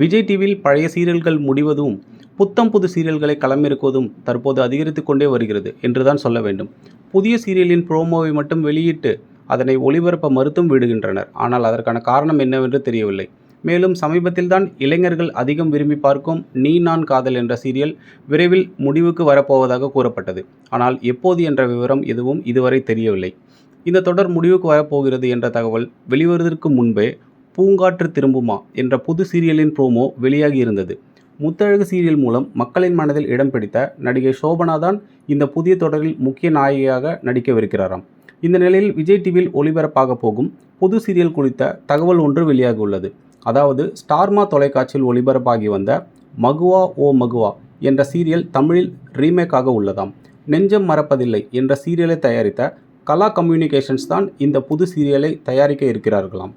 விஜய் டிவியில் பழைய சீரியல்கள் முடிவதும் புத்தம் புது சீரியல்களை களமிறக்குவதும் தற்போது அதிகரித்து கொண்டே வருகிறது என்றுதான் சொல்ல வேண்டும். புதிய சீரியலின் ப்ரோமோவை மட்டும் வெளியிட்டு அதனை ஒளிபரப்ப மறுத்தும் விடுகின்றனர். ஆனால் அதற்கான காரணம் என்னவென்று தெரியவில்லை. மேலும் சமீபத்தில்தான் இளைஞர்கள் அதிகம் விரும்பி பார்க்கும் நீ நான் காதல் என்ற சீரியல் விரைவில் முடிவுக்கு வரப்போவதாக கூறப்பட்டது. ஆனால் எப்போது என்ற விவரம் எதுவும் இதுவரை தெரியவில்லை. இந்த தொடர் முடிவுக்கு வரப்போகிறது என்ற தகவல் வெளிவருவதற்கு முன்பே பூங்காற்று திரும்புமா என்ற புது சீரியலின் ப்ரோமோ வெளியாகி இருந்தது. முத்தழகு சீரியல் மூலம் மக்களின் மனதில் இடம் பிடித்த நடிகை சோபனா தான் இந்த புதிய தொடரில் முக்கிய நாயகியாக நடிக்கவிருக்கிறாராம். இந்த நிலையில் விஜய் டிவியில் ஒளிபரப்பாக போகும் புது சீரியல் குறித்த தகவல் ஒன்று வெளியாகியுள்ளது. அதாவது ஸ்டார்மா தொலைக்காட்சியில் ஒளிபரப்பாகி வந்த மகுவா ஓ மகுவா என்ற சீரியல் தமிழில் ரீமேக்காக உள்ளதாம். நெஞ்சம் மறப்பதில்லை என்ற சீரியலை தயாரித்த கலா கம்யூனிகேஷன்ஸ் தான் இந்த புது சீரியலை தயாரிக்க இருக்கிறார்களாம்.